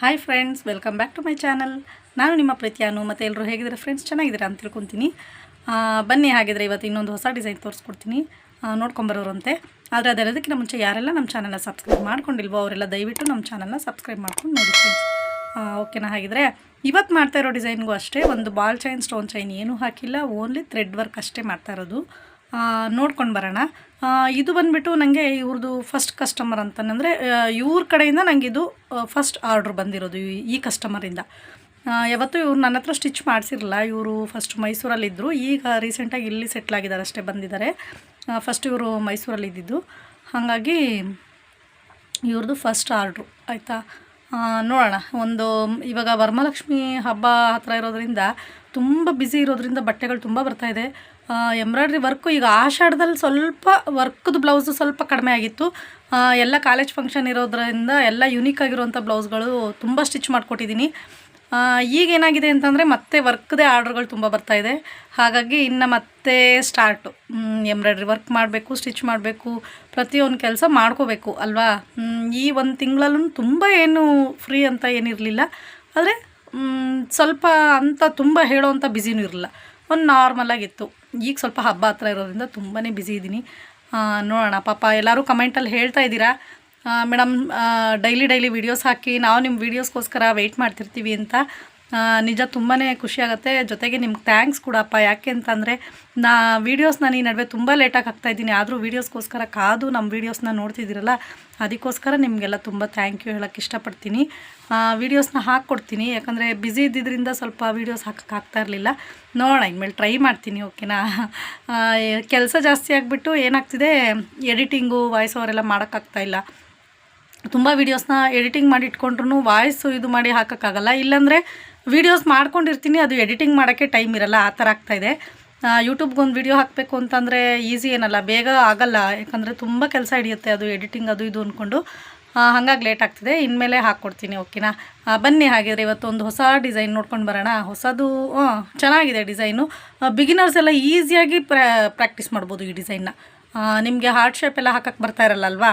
Hi friends welcome back to my channel ನಾನು ನಿಮ್ಮ ಪ್ರೀತಿಯಾನು ಮತ್ತು ಎಲ್ಲರೂ ಹೇಗಿದ್ದಾರೆ ಫ್ರೆಂಡ್ಸ್ ಚೆನ್ನಾಗಿದ್ದೀರಾ ಅಂತ ತಿಳ್ಕೊತೀನಿ. ಬನ್ನಿ ಹಾಗಿದ್ರೆ ಇವತ್ತು ಇನ್ನೊಂದು ಹೊಸ ಡಿಸೈನ್ ತೋರಿಸ್ಕೊಡ್ತೀನಿ. ನೋಡ್ಕೊಂಬರೋರಂತೆ. ಆದರೆ ಅದೆಲ್ಲದಕ್ಕಿಂತ ಮುಂಚೆ ಯಾರೆಲ್ಲ ನಮ್ಮ ಚಾನಲ್ನ ಸಬ್ಸ್ಕ್ರೈಬ್ ಮಾಡ್ಕೊಂಡಿಲ್ವೋ ಅವರೆಲ್ಲ ದಯವಿಟ್ಟು ನಮ್ಮ ಚಾನಲ್ನ ಸಬ್ಸ್ಕ್ರೈಬ್ ಮಾಡ್ಕೊಂಡು ನೋಡಿ ಫ್ರೆಂಡ್ಸ್ ಓಕೆನಾ ಹಾಗಿದ್ರೆ ಇವತ್ತು ಮಾಡ್ತಾ ಇರೋ ಡಿಸೈನ್ಗೂ ಅಷ್ಟೇ. ಒಂದು ಬಾಲ್ ಚೈನ್ ಸ್ಟೋನ್ ಚೈನ್ ಏನೂ ಹಾಕಿಲ್ಲ. ಓನ್ಲಿ ಥ್ರೆಡ್ ವರ್ಕ್ ಅಷ್ಟೇ ಮಾಡ್ತಾ ಇರೋದು. ನೋಡ್ಕೊಂಡು ಬರೋಣ. ಇದು ಬಂದುಬಿಟ್ಟು ನನಗೆ ಇವ್ರದ್ದು ಫಸ್ಟ್ ಕಸ್ಟಮರ್ ಅಂತಂದರೆ ಇವ್ರ ಕಡೆಯಿಂದ ನನಗೆ ಇದು ಫಸ್ಟ್ ಆರ್ಡ್ರ್ ಬಂದಿರೋದು ಈ- ಕಸ್ಟಮರಿಂದ ಯಾವತ್ತೂ ಇವ್ರು ನನ್ನ ಹತ್ರ ಸ್ಟಿಚ್ ಮಾಡಿಸಿರಲಿಲ್ಲ. ಇವರು ಫಸ್ಟ್ ಮೈಸೂರಲ್ಲಿದ್ದರು ಈಗ ರೀಸೆಂಟಾಗಿ ಇಲ್ಲಿ ಸೆಟ್ಲ್ ಆಗಿದ್ದಾರೆ ಅಷ್ಟೇ ಬಂದಿದ್ದಾರೆ. ಫಸ್ಟ್ ಇವರು ಮೈಸೂರಲ್ಲಿ ಇದ್ದಿದ್ದು. ಹಾಗಾಗಿ ಇವ್ರದ್ದು ಫಸ್ಟ್ ಆರ್ಡ್ರು ಆಯಿತಾ? ನೋಡೋಣ. ಒಂದು, ಇವಾಗ ವರಮಹಾಲಕ್ಷ್ಮಿ ಹಬ್ಬ ಹತ್ರ ಇರೋದ್ರಿಂದ ತುಂಬ ಬ್ಯುಸಿ ಇರೋದ್ರಿಂದ ಬಟ್ಟೆಗಳು ತುಂಬ ಬರ್ತಾಯಿದೆ ಎಂಬ್ರಾಯ್ಡ್ರಿ ವರ್ಕು ಈಗ ಆಷಾಢದಲ್ಲಿ ಸ್ವಲ್ಪ ವರ್ಕ್ದು ಬ್ಲೌಸು ಸ್ವಲ್ಪ ಕಡಿಮೆ ಆಗಿತ್ತು. ಎಲ್ಲ ಕಾಲೇಜ್ ಫಂಕ್ಷನ್ ಇರೋದ್ರಿಂದ ಎಲ್ಲ ಯುನೀಕ್ ಆಗಿರುವಂಥ ಬ್ಲೌಸ್ಗಳು ತುಂಬ ಸ್ಟಿಚ್ ಮಾಡಿಕೊಟ್ಟಿದ್ದೀನಿ. ಈಗ ಏನಾಗಿದೆ ಅಂತಂದರೆ ಮತ್ತೆ ವರ್ಕ್ದೇ ಆರ್ಡ್ರ್ಗಳು ತುಂಬ ಬರ್ತಾಯಿದೆ ಹಾಗಾಗಿ ಇನ್ನು ಮತ್ತೆ ಸ್ಟಾರ್ಟು ಎಂಬ್ರಾಯ್ಡ್ರಿ ವರ್ಕ್ ಮಾಡಬೇಕು ಸ್ಟಿಚ್ ಮಾಡಬೇಕು, ಪ್ರತಿಯೊಂದು ಕೆಲಸ ಮಾಡ್ಕೋಬೇಕು ಅಲ್ವಾ? ಈ ಒಂದು ತಿಂಗಳಲ್ಲೂ ತುಂಬ ಏನು ಫ್ರೀ ಅಂತ ಏನಿರಲಿಲ್ಲ. ಆದರೆ ಸ್ವಲ್ಪ ಅಂತ ತುಂಬ ಹೇಳೋವಂಥ ಬ್ಯುಸಿನೂ ಇರಲಿಲ್ಲ. ಒಂದು ನಾರ್ಮಲಾಗಿತ್ತು ಈಗ ಸ್ವಲ್ಪ ಹಬ್ಬ ಹತ್ರ ಇರೋದ್ರಿಂದ ತುಂಬಾ ಬ್ಯುಸಿ ಇದ್ದೀನಿ ನೋಡೋಣ, ಪಾಪ ಎಲ್ಲರೂ ಕಮೆಂಟಲ್ಲಿ ಹೇಳ್ತಾ ಇದ್ದೀರಾ? ಮೇಡಮ್ ಡೈಲಿ ಡೈಲಿ ವೀಡಿಯೋಸ್ ಹಾಕಿ, ನಾವು ನಿಮ್ಮ ವೀಡಿಯೋಸ್ಗೋಸ್ಕರ ವೆಯ್ಟ್ ಮಾಡ್ತಿರ್ತೀವಿ ಅಂತ. ನಿಜ ತುಂಬಾ ಖುಷಿಯಾಗುತ್ತೆ ಜೊತೆಗೆ ನಿಮ್ಗೆ ಥ್ಯಾಂಕ್ಸ್ ಕೊಡಪ್ಪ. ಯಾಕೆ ಅಂತಂದರೆ, ನಾ ವೀಡಿಯೋಸ್ ನಾನು ಈ ನಡುವೆ ತುಂಬ ಲೇಟಾಗಿ ಹಾಕ್ತಾಯಿದ್ದೀನಿ ಆದರೂ ವೀಡಿಯೋಸ್ಗೋಸ್ಕರ ಕಾದು ನಮ್ಮ ವೀಡಿಯೋಸ್ನ ನೋಡ್ತಿದ್ದೀರಲ್ಲ, ಅದಕ್ಕೋಸ್ಕರ ನಿಮಗೆಲ್ಲ ತುಂಬ ಥ್ಯಾಂಕ್ ಯು ಹೇಳೋಕ್ಕೆ ಇಷ್ಟಪಡ್ತೀನಿ. ವೀಡಿಯೋಸ್ನ ಹಾಕ್ಕೊಡ್ತೀನಿ. ಯಾಕಂದರೆ ಬ್ಯುಸಿ ಇದ್ದಿದ್ದರಿಂದ ಸ್ವಲ್ಪ ವೀಡಿಯೋಸ್ ಆಗ್ತಾ ಇರಲಿಲ್ಲ. ನೋಡೋಣ, ಇನ್ಮೇಲೆ ಟ್ರೈ ಮಾಡ್ತೀನಿ ಓಕೆನಾ ಕೆಲಸ ಜಾಸ್ತಿ ಆಗಿಬಿಟ್ಟು ಏನಾಗ್ತಿದೆ ಎಡಿಟಿಂಗು ವಾಯ್ಸ್ ಓವರೆಲ್ಲ ಮಾಡೋಕ್ಕಾಗ್ತಾ ಇಲ್ಲ. ತುಂಬ ವೀಡಿಯೋಸ್ನ ಎಡಿಟಿಂಗ್ ಮಾಡಿ ಇಟ್ಕೊಂಡ್ರು ವಾಯ್ಸು ಇದು ಮಾಡಿ ಹಾಕೋಕ್ಕಾಗಲ್ಲ. ಇಲ್ಲಾಂದರೆ ವೀಡಿಯೋಸ್ ಮಾಡ್ಕೊಂಡಿರ್ತೀನಿ, ಅದು ಎಡಿಟಿಂಗ್ ಮಾಡೋಕ್ಕೆ ಟೈಮ್ ಇರಲ್ಲ, ಆ ಥರ ಆಗ್ತಾಯಿದೆ ಯೂಟ್ಯೂಬ್ಗೆ ಒಂದು ವೀಡಿಯೋ ಹಾಕಬೇಕು ಅಂತಂದರೆ ಈಸಿ ಏನಲ್ಲ, ಬೇಗ ಆಗಲ್ಲ. ಯಾಕಂದರೆ ತುಂಬ ಕೆಲಸ ಹಿಡಿಯುತ್ತೆ ಅದು ಎಡಿಟಿಂಗ್ ಅದು ಇದು ಅಂದ್ಕೊಂಡು ಹಾಗಾಗಿ ಲೇಟ್ ಆಗ್ತಿದೆ, ಇನ್ಮೇಲೆ ಹಾಕ್ಕೊಡ್ತೀನಿ ಓಕೆನಾ ಬನ್ನಿ ಹಾಗಿದ್ರೆ ಇವತ್ತೊಂದು ಹೊಸ ಡಿಸೈನ್ ನೋಡ್ಕೊಂಡು ಬರೋಣ. ಹೊಸದು ಚೆನ್ನಾಗಿದೆ ಡಿಸೈನು ಬಿಗಿನರ್ಸ್ ಎಲ್ಲ ಈಸಿಯಾಗಿ ಪ್ರಾಕ್ಟೀಸ್ ಮಾಡ್ಬೋದು ಈ ಡಿಸೈನ್ನ ನಿಮಗೆ ಹಾರ್ಟ್ ಶೇಪ್ ಎಲ್ಲ ಹಾಕಕ್ಕೆ ಬರ್ತಾ ಇರಲ್ಲ ಅಲ್ವಾ?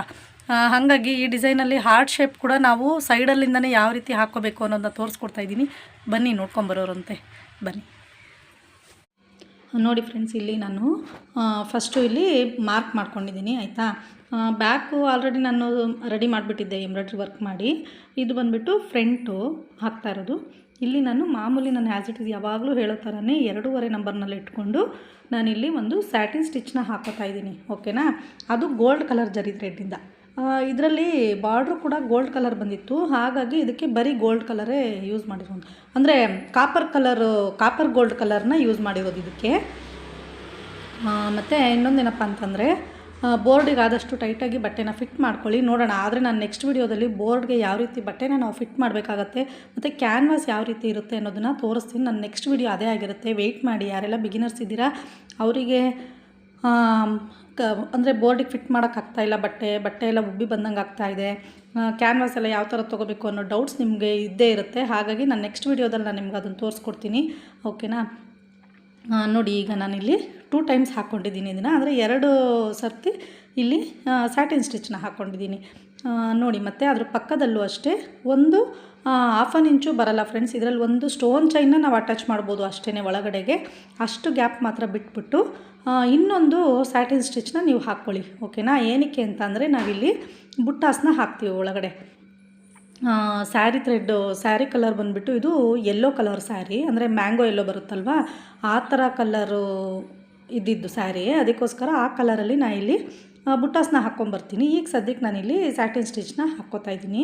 ಹಾಗಾಗಿ ಈ ಡಿಸೈನಲ್ಲಿ ಹಾರ್ಟ್ ಶೇಪ್ ಕೂಡ ನಾವು ಸೈಡಲ್ಲಿಂದನೇ ಯಾವ ರೀತಿ ಹಾಕ್ಕೋಬೇಕು ಅನ್ನೋದನ್ನ ತೋರಿಸ್ಕೊಡ್ತಾ ಇದ್ದೀನಿ. ಬನ್ನಿ ನೋಡ್ಕೊಂಬರೋರಂತೆ ಬನ್ನಿ. ನೋಡಿ ಫ್ರೆಂಡ್ಸ್, ಇಲ್ಲಿ ನಾನು ಫಸ್ಟು ಇಲ್ಲಿ ಮಾರ್ಕ್ ಮಾಡ್ಕೊಂಡಿದ್ದೀನಿ, ಆಯಿತಾ? ಬ್ಯಾಕು ಆಲ್ರೆಡಿ ನಾನು ರೆಡಿ ಮಾಡಿಬಿಟ್ಟಿದ್ದೆ ಎಂಬ್ರಾಯ್ಡ್ರಿ ವರ್ಕ್ ಮಾಡಿ. ಇದು ಬಂದುಬಿಟ್ಟು ಫ್ರಂಟು ಹಾಕ್ತಾ ಇರೋದು. ಇಲ್ಲಿ ನಾನು ಮಾಮೂಲಿ ನಾನು ಆ್ಯಸ್ ಇಟ್ ಇಸ್ ಯಾವಾಗಲೂ ಹೇಳೋ ಥರನೇ ಎರಡೂವರೆ ನಂಬರ್ನಲ್ಲಿ ಇಟ್ಕೊಂಡು ನಾನಿಲ್ಲಿ ಒಂದು ಸ್ಯಾಟಿನ್ ಸ್ಟಿಚ್ನ ಹಾಕೋತಾ ಇದ್ದೀನಿ ಓಕೆನಾ ಅದು ಗೋಲ್ಡ್ ಕಲರ್ ಜರಿ ಥ್ರೆಡ್ಡಿಂದ ಇದರಲ್ಲಿ ಬಾರ್ಡ್ರು ಕೂಡ ಗೋಲ್ಡ್ ಕಲರ್ ಬಂದಿತ್ತು. ಹಾಗಾಗಿ ಇದಕ್ಕೆ ಬರೀ ಗೋಲ್ಡ್ ಕಲರೇ ಯೂಸ್ ಮಾಡಿರೋದು. ಅಂದರೆ ಕಾಪರ್ ಕಲರು ಕಾಪರ್ ಗೋಲ್ಡ್ ಕಲರ್ನ ಯೂಸ್ ಮಾಡಿರೋದು ಇದಕ್ಕೆ. ಮತ್ತು ಇನ್ನೊಂದೇನಪ್ಪ ಅಂತಂದರೆ ಬೋರ್ಡಿಗೆ ಆದಷ್ಟು ಟೈಟಾಗಿ ಬಟ್ಟೆನ ಫಿಟ್ ಮಾಡ್ಕೊಳ್ಳಿ. ನೋಡೋಣ. ಆದರೆ ನಾನು ನೆಕ್ಸ್ಟ್ ವೀಡಿಯೋದಲ್ಲಿ ಬೋರ್ಡ್ಗೆ ಯಾವ ರೀತಿ ಬಟ್ಟೆನ ನಾವು ಫಿಟ್ ಮಾಡಬೇಕಾಗತ್ತೆ, ಮತ್ತು ಕ್ಯಾನ್ವಾಸ್ ಯಾವ ರೀತಿ ಇರುತ್ತೆ ಅನ್ನೋದನ್ನು ತೋರಿಸ್ತೀನಿ. ನನ್ನ ನೆಕ್ಸ್ಟ್ ವೀಡಿಯೋ ಅದೇ ಆಗಿರುತ್ತೆ. ವೆಯ್ಟ್ ಮಾಡಿ. ಯಾರೆಲ್ಲ ಬಿಗಿನರ್ಸ್ ಇದ್ದೀರಾ, ಅವರಿಗೆ ಕ, ಅಂದರೆ ಬೋರ್ಡಿಗೆ ಫಿಟ್ ಮಾಡೋಕ್ಕಾಗ್ತಾ ಇಲ್ಲ, ಬಟ್ಟೆ ಬಟ್ಟೆ ಎಲ್ಲ ಉಬ್ಬಿ ಬಂದಂಗೆ ಆಗ್ತಾಯಿದೆ ಕ್ಯಾನ್ವಾಸ್ ಎಲ್ಲ ಯಾವ ಥರ ತೊಗೋಬೇಕು ಅನ್ನೋ ಡೌಟ್ಸ್ ನಿಮಗೆ ಇದ್ದೇ ಇರುತ್ತೆ. ಹಾಗಾಗಿ ನಾನು ನೆಕ್ಸ್ಟ್ ವೀಡಿಯೋದಲ್ಲಿ ನಾನು ನಿಮ್ಗೆ ಅದನ್ನು ತೋರಿಸ್ಕೊಡ್ತೀನಿ. ಓಕೆನಾ ನೋಡಿ, ಈಗ ನಾನಿಲ್ಲಿ ಟೂ ಟೈಮ್ಸ್ ಹಾಕ್ಕೊಂಡಿದ್ದೀನಿ ಇದನ್ನು. ಅಂದರೆ ಎರಡು ಸರ್ತಿ ಇಲ್ಲಿ ಸ್ಯಾಟಿನ್ ಸ್ಟಿಚ್ನ ಹಾಕ್ಕೊಂಡಿದ್ದೀನಿ. ನೋಡಿ, ಮತ್ತು ಅದ್ರ ಪಕ್ಕದಲ್ಲೂ ಅಷ್ಟೇ ಒಂದು ಹಾಫ್ ಆನ್ ಇಂಚು ಬರಲ್ಲ ಫ್ರೆಂಡ್ಸ್ ಇದರಲ್ಲಿ ಒಂದು ಸ್ಟೋನ್ ಚೈನ್ನ ನಾವು ಅಟ್ಯಾಚ್ ಮಾಡ್ಬೋದು ಅಷ್ಟೇ ಒಳಗಡೆಗೆ. ಅಷ್ಟು ಗ್ಯಾಪ್ ಮಾತ್ರ ಬಿಟ್ಬಿಟ್ಟು ಇನ್ನೊಂದು ಸ್ಯಾಟಿನ್ ಸ್ಟಿಚ್ನ ನೀವು ಹಾಕ್ಕೊಳ್ಳಿ ಓಕೆನಾ ಏನಕ್ಕೆ ಅಂತ ಅಂದರೆ ನಾವಿಲ್ಲಿ ಬುಟ್ಟಾಸ್ನ ಹಾಕ್ತೀವಿ ಒಳಗಡೆ. ಸ್ಯಾರಿ ಥ್ರೆಡ್, ಸ್ಯಾರಿ ಕಲರ್ ಬಂದುಬಿಟ್ಟು ಇದು ಯೆಲ್ಲೋ ಕಲರ್ ಸ್ಯಾರಿ, ಅಂದರೆ ಮ್ಯಾಂಗೋ ಎಲ್ಲೋ ಬರುತ್ತಲ್ವಾ? ಆ ಥರ ಕಲರು ಇದ್ದಿದ್ದು ಸ್ಯಾರಿ. ಅದಕ್ಕೋಸ್ಕರ ಆ ಕಲರಲ್ಲಿ ನಾನು ಇಲ್ಲಿ ಬುಟ್ಟಾಸ್ನ ಹಾಕ್ಕೊಂಬರ್ತೀನಿ ಈಗ ಸದ್ಯಕ್ಕೆ ನಾನು ಇಲ್ಲಿ ಸ್ಯಾಟಿನ್ ಸ್ಟಿಚ್ನ ಹಾಕ್ಕೋತಾ ಇದ್ದೀನಿ.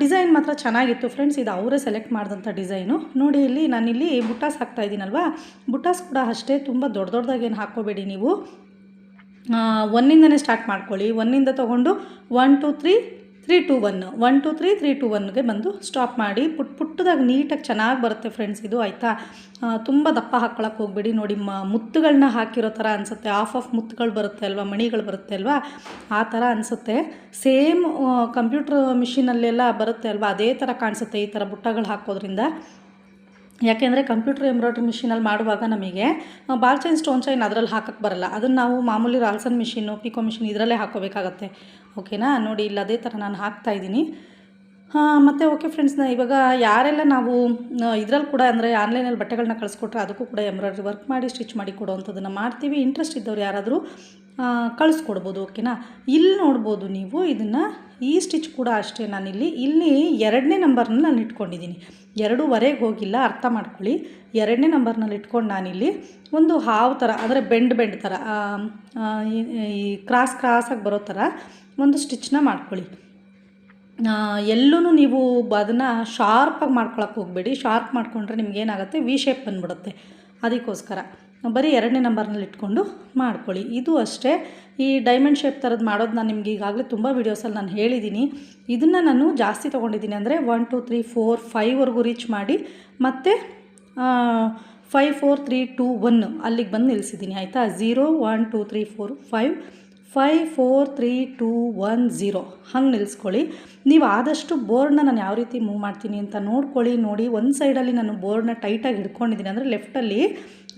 ಡಿಸೈನ್ ಮಾತ್ರ ಚೆನ್ನಾಗಿತ್ತು ಫ್ರೆಂಡ್ಸ್ ಇದು ಅವರೇ ಸೆಲೆಕ್ಟ್ ಮಾಡಿದಂಥ ಡಿಸೈನು ನೋಡಿ ಇಲ್ಲಿ ನಾನಿಲ್ಲಿ ಬುಟ್ಟಾಸ್ ಹಾಕ್ತಾ ಇದ್ದೀನಲ್ವಾ? ಬುಟ್ಟಾಸ್ ಕೂಡ ಅಷ್ಟೇ ತುಂಬ ದೊಡ್ಡ ದೊಡ್ಡದಾಗೇನು ಹಾಕ್ಕೋಬೇಡಿ ನೀವು. ಒನ್ನಿಂದನೇ ಸ್ಟಾರ್ಟ್ ಮಾಡ್ಕೊಳ್ಳಿ. ಒನ್ನಿಂದ ತೊಗೊಂಡು one two three three two one one two three three two ಒನ್ಗೆ ಬಂದು ಸ್ಟಾಪ್ ಮಾಡಿ. ಪುಟ್, ಪುಟ್ಟದಾಗಿ ನೀಟಾಗಿ ಚೆನ್ನಾಗಿ ಬರುತ್ತೆ ಫ್ರೆಂಡ್ಸ್ ಇದು, ಆಯಿತಾ? ತುಂಬ ದಪ್ಪ ಹಾಕ್ಕೊಳಕ್ಕೆ ಹೋಗ್ಬೇಡಿ. ನೋಡಿ, ಮ ಮುತ್ತುಗಳನ್ನ ಹಾಕಿರೋ ಥರ ಅನಿಸುತ್ತೆ. ಆಫ್ ಆಫ್ ಮುತ್ತುಗಳು ಬರುತ್ತೆ ಅಲ್ವಾ? ಮಣಿಗಳು ಬರುತ್ತೆ ಅಲ್ವಾ? ಆ ಥರ ಅನಿಸುತ್ತೆ. ಸೇಮ್ ಕಂಪ್ಯೂಟ್ರ್ ಮಿಷಿನಲ್ಲೆಲ್ಲ ಬರುತ್ತೆ ಅಲ್ವಾ? ಅದೇ ಥರ ಕಾಣಿಸುತ್ತೆ ಈ ಥರ ಬುಟ್ಟಗಳು ಹಾಕೋದ್ರಿಂದ. ಯಾಕೆಂದರೆ ಕಂಪ್ಯೂಟರ್ ಎಂಬ್ರಾಯ್ಡ್ರಿ ಮಿಷಿನಲ್ಲಿ ಮಾಡುವಾಗ ನಮಗೆ ಬಾಲ್ ಚೈನ್ ಸ್ಟೋನ್ ಚೈನ್ ಅದರಲ್ಲಿ ಹಾಕಕ್ಕೆ ಬರಲ್ಲ. ಅದನ್ನು ನಾವು ಮಾಮೂಲಿ ರಾಲ್ಸನ್ ಮಿಷಿನು ಪಿಕೋ ಮಿಷಿನ್ ಇದರಲ್ಲೇ ಹಾಕೋಬೇಕಾಗತ್ತೆ. ಓಕೆನಾ ನೋಡಿ, ಇಲ್ಲಿ ಅದೇ ಥರ ನಾನು ಹಾಕ್ತಾ ಇದ್ದೀನಿ. ಹಾಂ ಮತ್ತು ಓಕೆ ಫ್ರೆಂಡ್ಸ್ ಇವಾಗ ಯಾರೆಲ್ಲ ನಾವು ಇದರಲ್ಲಿ ಕೂಡ ಅಂದರೆ ಆನ್ಲೈನಲ್ಲಿ ಬಟ್ಟೆಗಳನ್ನ ಕಳಿಸ್ಕೊಟ್ರೆ ಅದಕ್ಕೂ ಕೂಡ ಎಂಬ್ರಾಯ್ಡ್ರಿ ವರ್ಕ್ ಮಾಡಿ ಸ್ಟಿಚ್ ಮಾಡಿ ಕೊಡೋವಂಥದ್ದನ್ನು ಮಾಡ್ತೀವಿ. ಇಂಟ್ರೆಸ್ಟ್ ಇದ್ದವ್ರು ಯಾರಾದರೂ ಕಳಿಸ್ಕೊಡ್ಬೋದು ಓಕೆನಾ ಇಲ್ಲಿ ನೋಡ್ಬೋದು ನೀವು ಇದನ್ನು, ಈ ಸ್ಟಿಚ್ ಕೂಡ ಅಷ್ಟೇ ನಾನಿಲ್ಲಿ, ಇಲ್ಲಿ ಎರಡನೇ ನಂಬರ್ನ ನಾನು ಇಟ್ಕೊಂಡಿದ್ದೀನಿ. ಎರಡೂವರೆಗೆ ಹೋಗಿಲ್ಲ, ಅರ್ಥ ಮಾಡ್ಕೊಳ್ಳಿ. ಎರಡನೇ ನಂಬರ್ನಲ್ಲಿ ಇಟ್ಕೊಂಡು ನಾನಿಲ್ಲಿ ಒಂದು ಹಾವು ಥರ ಅಂದರೆ ಬೆಂಡ್ ಬೆಂಡ್ ಥರ ಈ ಕ್ರಾಸ್ ಕ್ರಾಸಾಗಿ ಬರೋ ಥರ ಒಂದು ಸ್ಟಿಚ್ನ ಮಾಡ್ಕೊಳ್ಳಿ. ಎಲ್ಲೂ ನೀವು ಅದನ್ನು ಶಾರ್ಪಾಗಿ ಮಾಡ್ಕೊಳಕ್ಕೆ ಹೋಗಬೇಡಿ. ಶಾರ್ಪ್ ಮಾಡಿಕೊಂಡ್ರೆ ನಿಮ್ಗೆ ಏನಾಗುತ್ತೆ? ವಿ ಶೇಪ್ ಬಂದ್ಬಿಡುತ್ತೆ. ಅದಕ್ಕೋಸ್ಕರ ಬರೀ ಎರಡನೇ ನಂಬರ್ನಲ್ಲಿ ಇಟ್ಕೊಂಡು ಮಾಡ್ಕೊಳ್ಳಿ. ಇದು ಅಷ್ಟೇ. ಈ ಡೈಮಂಡ್ ಶೇಪ್ ಥರದ್ದು ಮಾಡೋದು ನಾನು ನಿಮ್ಗೆ ಈಗಾಗಲೇ ತುಂಬ ವೀಡಿಯೋಸಲ್ಲಿ ನಾನು ಹೇಳಿದ್ದೀನಿ ಇದನ್ನು ನಾನು ಜಾಸ್ತಿ ತೊಗೊಂಡಿದ್ದೀನಿ ಅಂದರೆ ಒನ್ ಟು ತ್ರೀ ಫೋರ್ ಫೈವ್ವರೆಗೂ ರೀಚ್ ಮಾಡಿ ಮತ್ತು five four three two one ಅಲ್ಲಿಗೆ ಬಂದು ನಿಲ್ಲಿಸಿದ್ದೀನಿ ಆಯಿತಾ? Zero one two three four five five four three two one zero ಹಂಗೆ ನಿಲ್ಲಿಸ್ಕೊಳ್ಳಿ ನೀವು ಆದಷ್ಟು ಬೋರ್ಡ್ನ ನಾನು ಯಾವ ರೀತಿ ಮೂವ್ ಮಾಡ್ತೀನಿ ಅಂತ ನೋಡ್ಕೊಳ್ಳಿ, ನೋಡಿ. ಒಂದು ಸೈಡಲ್ಲಿ ನಾನು ಬೋರ್ಡ್ನ ಟೈಟಾಗಿ ಹಿಡ್ಕೊಂಡಿದ್ದೀನಿ. ಅಂದರೆ ಲೆಫ್ಟಲ್ಲಿ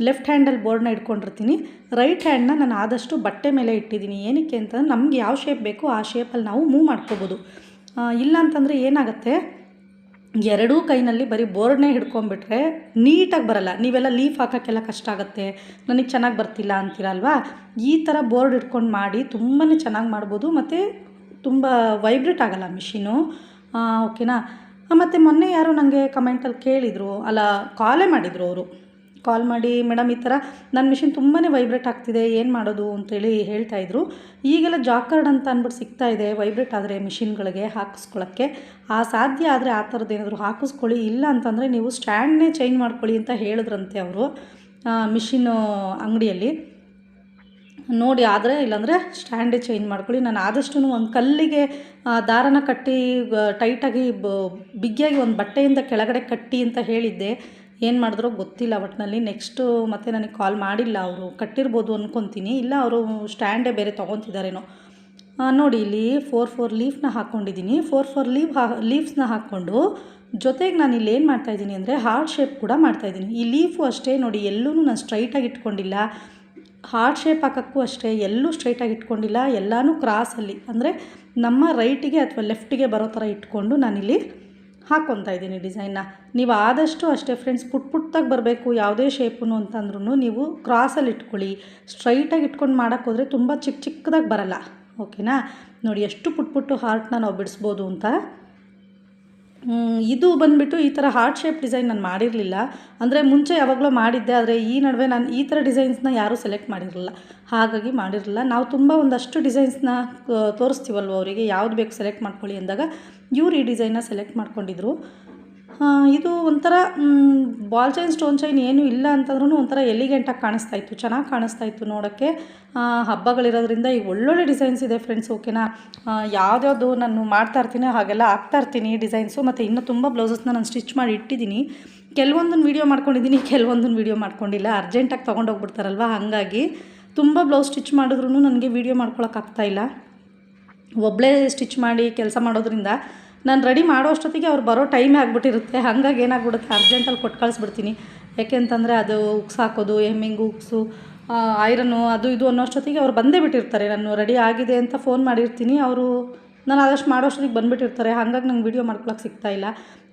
ಲೆಫ್ಟ್ ಹ್ಯಾಂಡಲ್ಲಿ ಬೋರ್ಡ್ನ ಇಟ್ಕೊಂಡಿರ್ತೀನಿ ರೈಟ್ ಹ್ಯಾಂಡ್ನ ನಾನು ಆದಷ್ಟು ಬಟ್ಟೆ ಮೇಲೆ ಇಟ್ಟಿದ್ದೀನಿ. ಏನಕ್ಕೆ ಅಂತಂದ್ರೆ ನಮ್ಗೆ ಯಾವ ಶೇಪ್ ಬೇಕೋ ಆ ಶೇಪಲ್ಲಿ ನಾವು ಮೂವ್ ಮಾಡ್ಕೋಬೋದು. ಇಲ್ಲ ಅಂತಂದರೆ ಏನಾಗುತ್ತೆ? ಎರಡೂ ಕೈನಲ್ಲಿ ಬರೀ ಬೋರ್ಡ್ನೇ ಹಿಡ್ಕೊಂಡ್ಬಿಟ್ರೆ ನೀಟಾಗಿ ಬರಲ್ಲ. ನೀವೆಲ್ಲ ಲೀಫ್ ಹಾಕೋಕ್ಕೆಲ್ಲ ಕಷ್ಟ ಆಗುತ್ತೆ. ನನಗೆ ಚೆನ್ನಾಗಿ ಬರ್ತಿಲ್ಲ ಅಂತೀರಲ್ವಾ? ಈ ಥರ ಬೋರ್ಡ್ ಹಿಡ್ಕೊಂಡು ಮಾಡಿ ತುಂಬಾ ಚೆನ್ನಾಗಿ ಮಾಡ್ಬೋದು. ಮತ್ತು ತುಂಬ ವೈಬ್ರೇಟ್ ಆಗಲ್ಲ ಮಿಷಿನು. ಓಕೆನಾ? ಮತ್ತು ಮೊನ್ನೆ ಯಾರು ನನಗೆ ಕಮೆಂಟಲ್ಲಿ ಕೇಳಿದರು. ಅಲ್ಲ, ಕಾಲೇ ಮಾಡಿದರು ಅವರು. ಕಾಲ್ ಮಾಡಿ ಮೇಡಮ್ ಈ ಥರ ನನ್ನ ಮಿಷಿನ್ ತುಂಬಾ ವೈಬ್ರೇಟ್ ಆಗ್ತಿದೆ, ಏನು ಮಾಡೋದು? ಅಂತೇಳಿ ಹೇಳ್ತಾಯಿದ್ರು ಈಗೆಲ್ಲ ಜಾಕರ್ಡ್ ಅಂತ ಅಂದ್ಬಿಟ್ಟು ಸಿಗ್ತಾ ಇದೆ ವೈಬ್ರೇಟ್ ಆದರೆ ಮಿಷಿನ್ಗಳಿಗೆ ಹಾಕಿಸ್ಕೊಳ್ಳೋಕ್ಕೆ ಆ ಸಾಧ್ಯ ಆದರೆ ಆ ಥರದ್ದು ಏನಾದರೂ ಹಾಕಿಸ್ಕೊಳ್ಳಿ, ಇಲ್ಲ ಅಂತಂದರೆ ನೀವು ಸ್ಟ್ಯಾಂಡ್ನೇ ಚೇಂಜ್ ಮಾಡ್ಕೊಳ್ಳಿ ಅಂತ ಹೇಳಿದ್ರಂತೆ ಅವರು ಮಿಷಿನ್ನು ಅಂಗಡಿಯಲ್ಲಿ. ನೋಡಿ, ಆದರೆ ಇಲ್ಲಾಂದರೆ ಸ್ಟ್ಯಾಂಡೇ ಚೇಂಜ್ ಮಾಡ್ಕೊಳ್ಳಿ. ನಾನು ಆದಷ್ಟು ಒಂದು ಕಲ್ಲಿಗೆ ದಾರನ ಕಟ್ಟಿ ಟೈಟಾಗಿ ಬಿಗಿಯಾಗಿ ಒಂದು ಬಟ್ಟೆಯಿಂದ ಕೆಳಗಡೆ ಕಟ್ಟಿ ಅಂತ ಹೇಳಿದ್ದೆ. ಏನು ಮಾಡಿದ್ರೋ ಗೊತ್ತಿಲ್ಲ ಒಟ್ಟಿನಲ್ಲಿ ನೆಕ್ಸ್ಟು ಮತ್ತೆ ನನಗೆ ಕಾಲ್ ಮಾಡಿಲ್ಲ ಅವರು. ಕಟ್ಟಿರ್ಬೋದು ಅಂದ್ಕೊತೀನಿ ಇಲ್ಲ, ಅವರು ಸ್ಟ್ಯಾಂಡೇ ಬೇರೆ ತೊಗೊತಿದ್ದಾರೇನೋ. ನೋಡಿ, ಇಲ್ಲಿ ಫೋರ್ ಫೋರ್ ಲೀಫ್ನ ಹಾಕ್ಕೊಂಡಿದ್ದೀನಿ ಫೋರ್ ಫೋರ್ ಲೀವ್ ಹಾ ಲೀವ್ಸ್ನ ಹಾಕ್ಕೊಂಡು ಜೊತೆಗೆ ನಾನು ಇಲ್ಲಿ ಏನು ಮಾಡ್ತಾಯಿದ್ದೀನಿ ಅಂದರೆ ಹಾರ್ಟ್ ಶೇಪ್ ಕೂಡ ಮಾಡ್ತಾಯಿದ್ದೀನಿ ಈ ಲೀಫು ಅಷ್ಟೇ, ನೋಡಿ ಎಲ್ಲೂ ನಾನು ಸ್ಟ್ರೈಟಾಗಿ ಇಟ್ಕೊಂಡಿಲ್ಲ. ಹಾರ್ಟ್ ಶೇಪ್ ಹಾಕೋಕ್ಕೂ ಅಷ್ಟೇ, ಎಲ್ಲೂ ಸ್ಟ್ರೈಟಾಗಿ ಇಟ್ಕೊಂಡಿಲ್ಲ. ಎಲ್ಲನೂ ಕ್ರಾಸಲ್ಲಿ ಅಂದರೆ ನಮ್ಮ ರೈಟಿಗೆ ಅಥವಾ ಲೆಫ್ಟಿಗೆ ಬರೋ ಥರ ಇಟ್ಕೊಂಡು ನಾನಿಲ್ಲಿ ಹಾಕ್ಕೊತಾ ಇದ್ದೀನಿ ಡಿಸೈನ್ನ. ನೀವು ಆದಷ್ಟು ಅಷ್ಟೇ ಫ್ರೆಂಡ್ಸ್ ಪುಟ್ ಪುಟ್ಟಾಗಿ ಬರಬೇಕು, ಯಾವುದೇ ಶೇಪು ಅಂತಂದ್ರೂ ನೀವು ಕ್ರಾಸಲ್ಲಿ ಇಟ್ಕೊಳ್ಳಿ. ಸ್ಟ್ರೈಟಾಗಿ ಇಟ್ಕೊಂಡು ಮಾಡೋಕ್ಕೋದ್ರೆ ತುಂಬ ಚಿಕ್ಕ ಚಿಕ್ಕದಾಗಿ ಬರಲ್ಲ. ಓಕೆನಾ ನೋಡಿ, ಎಷ್ಟು ಪುಟ್ ಪುಟ್ಟು ಹಾರ್ಟ್ನ ನಾವು ಬಿಡಿಸ್ಬೋದು ಅಂತ ಇದು ಬಂದುಬಿಟ್ಟು ಈ ಥರ ಹಾರ್ಟ್ ಶೇಪ್ ಡಿಸೈನ್ ನಾನು ಮಾಡಿರಲಿಲ್ಲ. ಅಂದರೆ ಮುಂಚೆ ಯಾವಾಗಲೂ ಮಾಡಿದ್ದೆ, ಆದರೆ ಈ ನಡುವೆ ನಾನು ಈ ಥರ ಡಿಸೈನ್ಸ್ನ ಯಾರೂ ಸೆಲೆಕ್ಟ್ ಮಾಡಿರಲಿಲ್ಲ. ಹಾಗಾಗಿ ಮಾಡಿರಲಿಲ್ಲ. ನಾವು ತುಂಬ ಒಂದಷ್ಟು ಡಿಸೈನ್ಸ್ನ ತೋರಿಸ್ತೀವಲ್ವ ಅವರಿಗೆ? ಯಾವ್ದು ಬೇಕು ಸೆಲೆಕ್ಟ್ ಮಾಡ್ಕೊಳ್ಳಿ ಅಂದಾಗ ಇವ್ರು ಈ ಡಿಸೈನ್ನ ಸೆಲೆಕ್ಟ್ ಮಾಡ್ಕೊಂಡಿದ್ರು. ಇದು ಒಂಥರ ಬಾಲ್ ಚೈನ್ ಸ್ಟೋನ್ ಚೈನ್ ಏನೂ ಇಲ್ಲ ಅಂತಂದ್ರೂ ಒಂಥರ ಎಲಿಗೆಂಟಾಗಿ ಕಾಣಿಸ್ತಾ ಇತ್ತು, ಚೆನ್ನಾಗಿ ಕಾಣಿಸ್ತಾ ಇತ್ತು ನೋಡೋಕ್ಕೆ. ಹಬ್ಬಗಳಿರೋದ್ರಿಂದ ಈಗ ಒಳ್ಳೊಳ್ಳೆ ಡಿಸೈನ್ಸ್ ಇದೆ ಫ್ರೆಂಡ್ಸ್ ಓಕೆನಾ ಯಾವುದ್ಯಾವ್ದು ನಾನು ಮಾಡ್ತಾ ಇರ್ತೀನಿ, ಹಾಗೆಲ್ಲ ಹಾಕ್ತಾ ಇರ್ತೀನಿ ಡಿಸೈನ್ಸು ಮತ್ತು ಇನ್ನೂ ತುಂಬ ಬ್ಲೌಸಸ್ನ ನಾನು ಸ್ಟಿಚ್ ಮಾಡಿ ಇಟ್ಟಿದ್ದೀನಿ. ಕೆಲವೊಂದನ್ನು ವೀಡಿಯೋ ಮಾಡ್ಕೊಂಡಿದ್ದೀನಿ ಕೆಲವೊಂದನ್ನು ವೀಡಿಯೋ ಮಾಡ್ಕೊಂಡಿಲ್ಲ. ಅರ್ಜೆಂಟಾಗಿ ತೊಗೊಂಡೋಗ್ಬಿಡ್ತಾರಲ್ವ ಹಾಗಾಗಿ ತುಂಬ ಬ್ಲೌಸ್ ಸ್ಟಿಚ್ ಮಾಡಿದ್ರೂ ನನಗೆ ವೀಡಿಯೋ ಮಾಡ್ಕೊಳಕ್ಕಾಗ್ತಾಯಿಲ್ಲ ಒಬ್ಬಳೇ ಸ್ಟಿಚ್ ಮಾಡಿ ಕೆಲಸ ಮಾಡೋದ್ರಿಂದ ನಾನು ರೆಡಿ ಮಾಡೋ ಅಷ್ಟೊತ್ತಿಗೆ ಅವ್ರು ಬರೋ ಟೈಮ್ ಆಗಿಬಿಟ್ಟಿರುತ್ತೆ. ಹಾಗಾಗಿ ಏನಾಗ್ಬಿಡುತ್ತೆ? ಅರ್ಜೆಂಟಲ್ಲಿ ಕೊಟ್ಟು ಕಳಿಸ್ಬಿಡ್ತೀನಿ. ಯಾಕೆಂತಂದರೆ ಅದು ಉಕ್ಸ್ ಹಾಕೋದು ಹೆಮ್ಮಿಂಗ್ ಉಕ್ಸು ಐರನ್ನು ಅದು ಇದು ಅನ್ನೋ ಅಷ್ಟೊತ್ತಿಗೆ ಅವ್ರು ಬಂದೇ ಬಿಟ್ಟಿರ್ತಾರೆ. ನಾನು ರೆಡಿ ಆಗಿದೆ ಅಂತ ಫೋನ್ ಮಾಡಿರ್ತೀನಿ. ಅವರು ನಾನು ಆದಷ್ಟು ಮಾಡೋ ಅಷ್ಟೊತ್ತಿಗೆ ಬಂದುಬಿಟ್ಟಿರ್ತಾರೆ. ಹಾಗಾಗಿ ನಂಗೆ ವೀಡಿಯೋ ಮಾಡ್ಕೊಳಕ್ಕೆ ಸಿಗ್ತಾ ಇಲ್ಲ.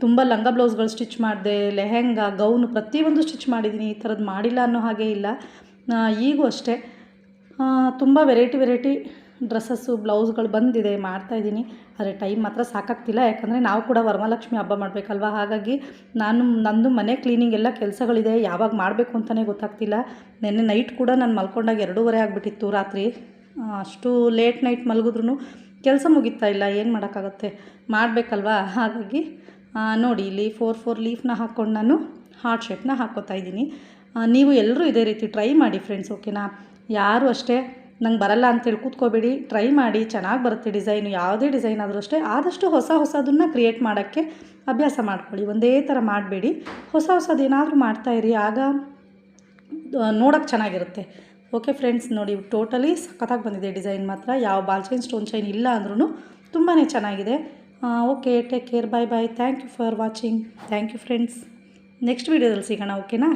ತುಂಬ ಲಂಗ ಬ್ಲೌಸ್ಗಳು ಸ್ಟಿಚ್ ಮಾಡಿದೆ, ಲೆಹೆಂಗ, ಗೌನು ಪ್ರತಿಯೊಂದು ಸ್ಟಿಚ್ ಮಾಡಿದ್ದೀನಿ. ಈ ಥರದ್ದು ಮಾಡಿಲ್ಲ ಅನ್ನೋ ಹಾಗೆ ಇಲ್ಲ. ಈಗೂ ಅಷ್ಟೇ. ತುಂಬ ವೆರೈಟಿ ವೆರೈಟಿ ಡ್ರೆಸ್ಸಸ್ಸು, ಬ್ಲೌಸ್ಗಳು ಬಂದಿದೆ ಮಾಡ್ತಾಯಿದ್ದೀನಿ ಆದರೆ ಟೈಮ್ ಮಾತ್ರ ಸಾಕಾಗ್ತಿಲ್ಲ. ಯಾಕಂದರೆ ನಾವು ಕೂಡ ವರಮಹಾಲಕ್ಷ್ಮಿ ಹಬ್ಬ ಮಾಡಬೇಕಲ್ವ? ಹಾಗಾಗಿ ನಾನು, ನಂದು ಮನೆ ಕ್ಲೀನಿಂಗ್ ಎಲ್ಲ ಕೆಲಸಗಳಿದೆ. ಯಾವಾಗ ಮಾಡಬೇಕು ಅಂತಲೇ ಗೊತ್ತಾಗ್ತಿಲ್ಲ. ನಿನ್ನೆ ನೈಟ್ ಕೂಡ ನಾನು ಮಲ್ಕೊಂಡಾಗ ಎರಡೂವರೆ ಆಗಿಬಿಟ್ಟಿತ್ತು ರಾತ್ರಿ. ಅಷ್ಟು ಲೇಟ್ ನೈಟ್ ಮಲಗಿದ್ರೂ ಕೆಲಸ ಮುಗಿತಾ ಇಲ್ಲ. ಏನು ಮಾಡೋಕ್ಕಾಗತ್ತೆ? ಮಾಡಬೇಕಲ್ವಾ? ಹಾಗಾಗಿ ನೋಡಿ, ಇಲ್ಲಿ ಫೋರ್ ಫೋರ್ ಲೀಫ್ನ ಹಾಕ್ಕೊಂಡು ನಾನು ಹಾರ್ಟ್ ಶೇಪ್ನ ಹಾಕ್ಕೋತಾ ಇದ್ದೀನಿ. ನೀವು ಎಲ್ಲರೂ ಇದೇ ರೀತಿ ಟ್ರೈ ಮಾಡಿ ಫ್ರೆಂಡ್ಸ್ ಓಕೆನಾ ಯಾರು ಅಷ್ಟೇ ನಂಗೆ ಬರಲ್ಲ ಅಂತೇಳಿ ಕೂತ್ಕೋಬೇಡಿ ಟ್ರೈ ಮಾಡಿ, ಚೆನ್ನಾಗಿ ಬರುತ್ತೆ ಡಿಸೈನು, ಯಾವುದೇ ಡಿಸೈನ್ ಆದರೂ ಅಷ್ಟೇ, ಆದಷ್ಟು ಹೊಸ ಹೊಸದನ್ನು ಕ್ರಿಯೇಟ್ ಮಾಡೋಕ್ಕೆ ಅಭ್ಯಾಸ ಮಾಡ್ಕೊಳ್ಳಿ, ಒಂದೇ ಥರ ಮಾಡಬೇಡಿ. ಹೊಸ ಹೊಸದು ಏನಾದರೂ ಮಾಡ್ತಾಯಿರಿ ಆಗ ನೋಡೋಕ್ಕೆ ಚೆನ್ನಾಗಿರುತ್ತೆ. ಓಕೆ ಫ್ರೆಂಡ್ಸ್ ನೋಡಿ ಟೋಟಲಿ ಸಖತ್ತಾಗಿ ಬಂದಿದೆ ಡಿಸೈನ್ ಮಾತ್ರ, ಯಾವ ಬಾಲ್ ಚೈನ್ ಸ್ಟೋನ್ ಚೈನ್ ಇಲ್ಲ ಅಂದ್ರೂ ತುಂಬಾ ಚೆನ್ನಾಗಿದೆ. Okay take care bye bye thank you for watching thank you friends next ವೀಡಿಯೋದಲ್ಲಿ ಸಿಗೋಣ ಓಕೆನಾ